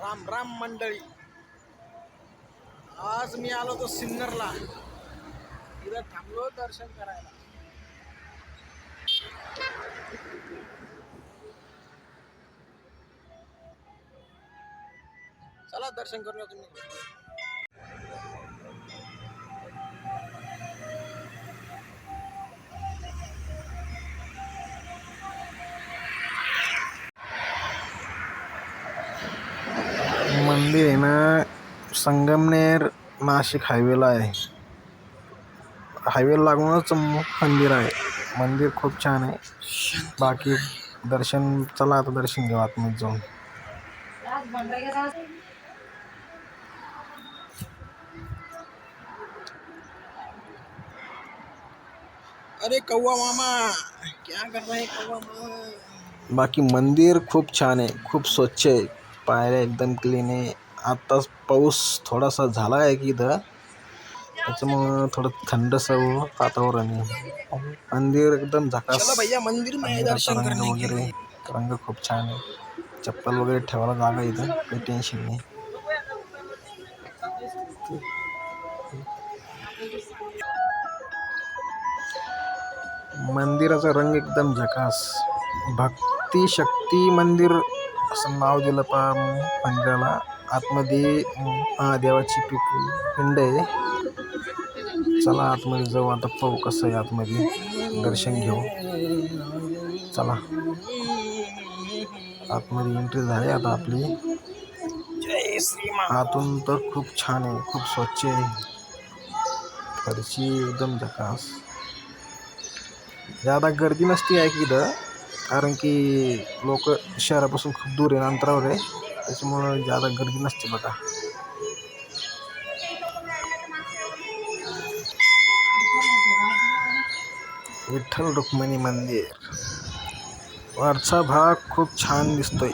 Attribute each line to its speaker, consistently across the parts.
Speaker 1: राम राम मंडळी. आज मी आलो तो सिन्नरला. इथं थांबलो दर्शन करायला. चला दर्शन करूया तुम्ही. मंदिर आहे ना संगमनेर नाशिक हायवेला आहे. हायवेला लागूनच मंदिर आहे. मंदिर खूप छान आहे. बाकी दर्शन चला आता दर्शन घेऊ आतमध्ये जाऊन. अरे कौवा मामा क्या कर रहे कौवा मामा? बाकी मंदिर खूप छान आहे. खूप स्वच्छ आहे. पायऱ्या एकदम क्लीन आहे. आत्ताच पाऊस थोडासा झाला आहे की इथं. त्याच्यामुळं थोडं थंडसं वातावरण आहे. मंदिर एकदम झकास. भैया मंदिर दर्शन रंग वगैरे. रंग खूप छान आहे. चप्पल वगैरे ठेवायला जागा इथं. काही टेन्शन नाही. मंदिराचा रंग एकदम झकास. भक्ती शक्ती मंदिर असं नाव दिलं पा मंदिराला आतमध्ये महादेवाची पि पिंड आहे. चला आतमध्ये जाऊ आता पाहू कसं आहे आतमध्ये. दर्शन घेऊ. चला. आतमध्ये एंट्री झाली आता आपली. आतून तर खूप छान आहे खूप स्वच्छ आहे. फरशी एकदम झकास. ज्यादा गर्दी नसती आहे की इथं? कारण की लोक शहरापासून खूप दूर आहे, अंतरावर आहे. त्याच्यामुळं ज़्यादा गर्दी नसते बघा. विठ्ठल रुक्मिणी मंदिर. वरचा भाग खूप छान दिसतोय.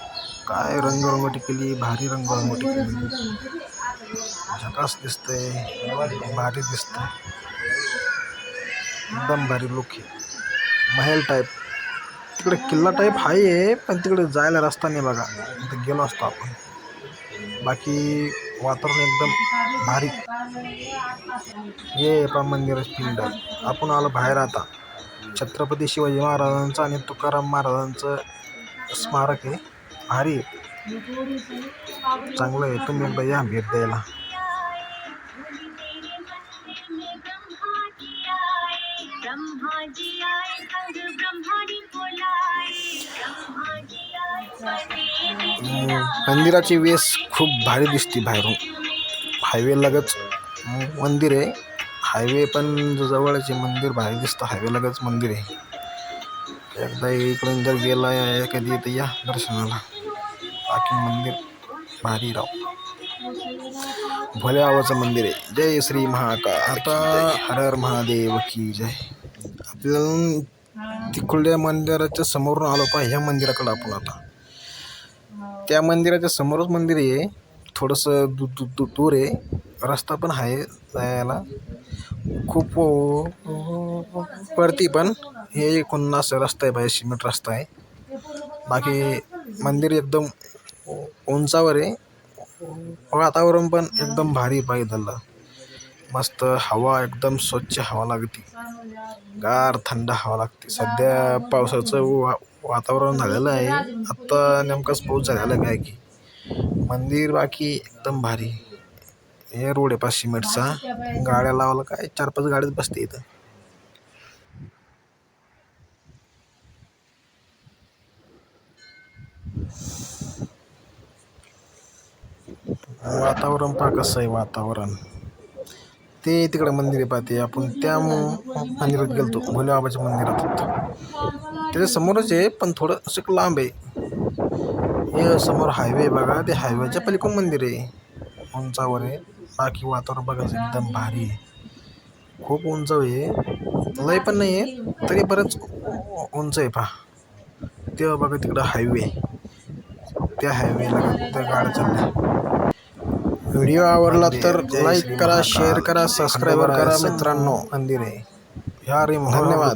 Speaker 1: काय रंगरंगोटी केली, भारी रंगरंगोटी केली. झकास दिसतंय, भारी दिसतंय. एकदम भारी लुक आहे. महल टाईप तिकडे किल्ला टाईप आहे पण तिकडे जायला रस्ता नाही बघा. तिथे गेलो असतो आपण. बाकी वातावरण एकदम भारी. हे पा मंदिर पिंड. आपण आलो बाहेर आता. छत्रपती शिवाजी महाराजांचं आणि तुकाराम महाराजांचं स्मारक आहे. भारी आहे. चांगलं आहे. तुम्ही एकदा या भेट द्यायला. मंदिराची वेस खूप भारी दिसते बाहेरून. हायवे लगच मंदिर आहे. हायवे पण जवळचे मंदिर भारी दिसतं. हायवे लगच मंदिर आहे. एकदा इकडून जर गेला या कधी तर या दर्शनाला. बाकी मंदिर भारी राव. भोले मंदिर आहे. जय श्री महाकाळ आता हर हर महादेव की जय. आपल्याला तिकडल्या मंदिराच्या समोरून आलो पा ह्या मंदिराकडे आपण आता. त्या मंदिराच्या समोरच मंदिर आहे. थोडंसं दू दू दू दूर आहे. रस्ता पण आहे जायला. खूप वरती पण हे एकोणनास रस्ता आहे बाहेर सिमेंट रस्ता आहे. बाकी मंदिर एकदम उंचावर आहे. वातावरण पण एकदम भारी पाहिजे मस्त हवा एकदम स्वच्छ हवा लागते. गार थंड हवा लागते. सध्या पावसाचं वा वातावरण झालेलं आहे. आत्ता नेमकाच पाऊस झालेला काय की? मंदिर बाकी एकदम भारी. हे रोड आहे पाच सिमेंटचा. गाड्या लावायला काय चार पाच गाडीच बसते इथं. वातावरण पहा कसं आहे वातावरण. ते तिकडे मंदिर पाहते आपण त्या मंदिरात गेलतो. भोले बाबाच्या मंदिरात त्याच्या समोरच आहे पण थोडं असं लांब आहे. हे समोर हायवे बघा ते हायवेच्या पलीकडून मंदिर आहे. उंचावर आहे. बाकी वातावरण बघायचं एकदम भारी आहे. खूप उंच आहे. लय पण नाही आहे तरी बरंच उंच आहे पहा. तेव्हा बघा तिकडं हायवे त्या हायवेला त्या गाड्या चालल्या व्हिडिओ आवडला तर लाईक करा शेअर करा सबस्क्राईब करा मित्रांनो. मंदिर आहे. ह्या रे धन्यवाद.